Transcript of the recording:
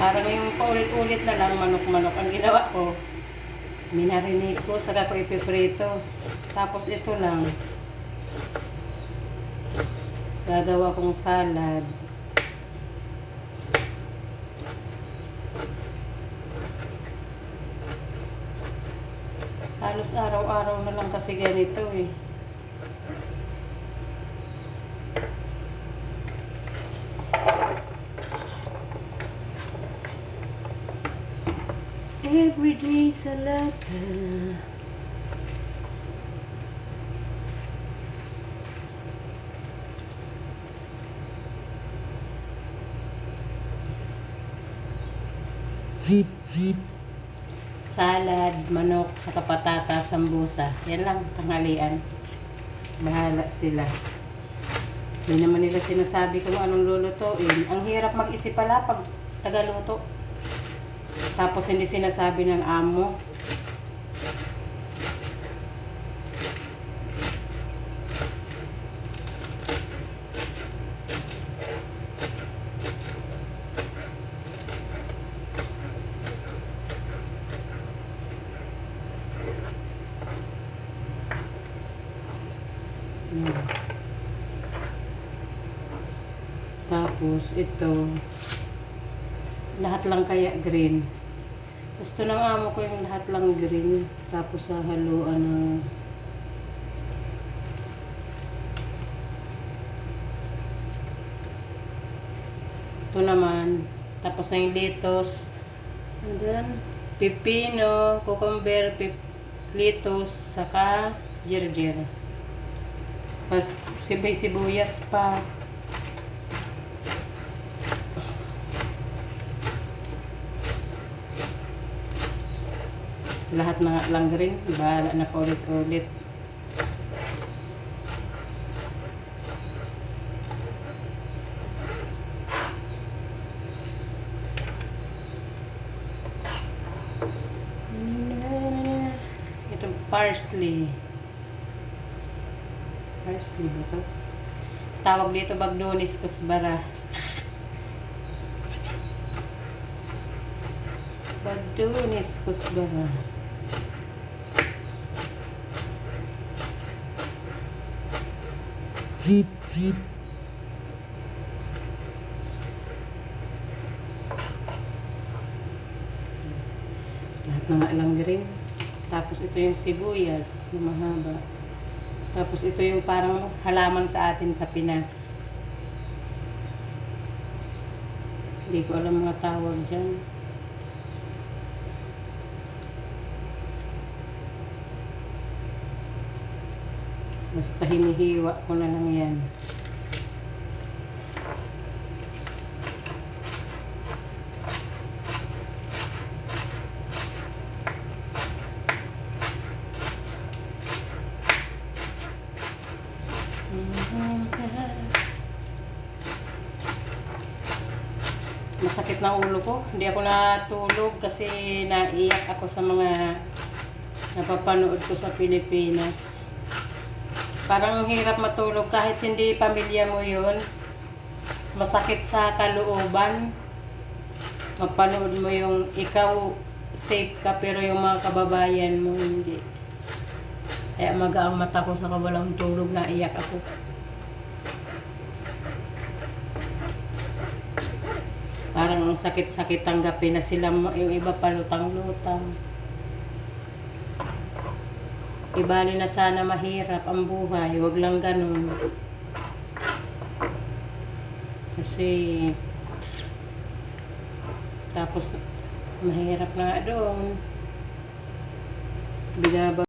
Parang yung paulit-ulit na lang, manok-manok. Ang ginawa ko, minarinate ko, saka ko ipiprito. Tapos ito lang. Gagawa kong salad. Halos araw-araw na lang kasi ganito eh. Everyday salad. Salad, manok, saka patata, sambusa. Yan lang, tanghalian. Bahala sila. Hindi naman nila sinasabi kung anong lulutuin. Ang hirap mag-isip pala pag tagaluto. Tapos hindi sinasabi ng amo. Tapos ito, lahat lang kaya green. Gusto ng amo ko yung lahat lang green. Tapos sa haluan ng ito naman. Tapos na yung lettuce. And then, pipino, cucumber, pip, lettuce, saka ginger. Tapos sibay-sibuyas pa. Lahat nga lang rin. Bahala na paulit-ulit. Ito, parsley. Parsley ba to? Tawag dito bagdonis kusbara. Bagdonis kusbara. Lahat na nga lang rin. Tapos ito yung sibuyas na mahaba. Tapos ito yung parang halaman sa atin sa Pinas. Hindi ko alam mga tawag dyan. Basta hinihiwa ko na lang yan. Masakit na ulo ko. Hindi ako natulog kasi naiyak ako sa mga napapanood ko sa Pilipinas. Parang ang hirap matulog kahit hindi pamilya mo yun. Masakit sa kalooban. Mapanood mo yung ikaw safe ka pero yung mga kababayan mo hindi. Kaya maga ang mata ko sa kawalang tulog na iyak ako. Parang ang sakit-sakit tanggapin na sila mo- yung iba palutang-lutang. Ibali na sana mahirap ang buhay, wag lang ganun. Kasi tapos mahirap na doon. Binaba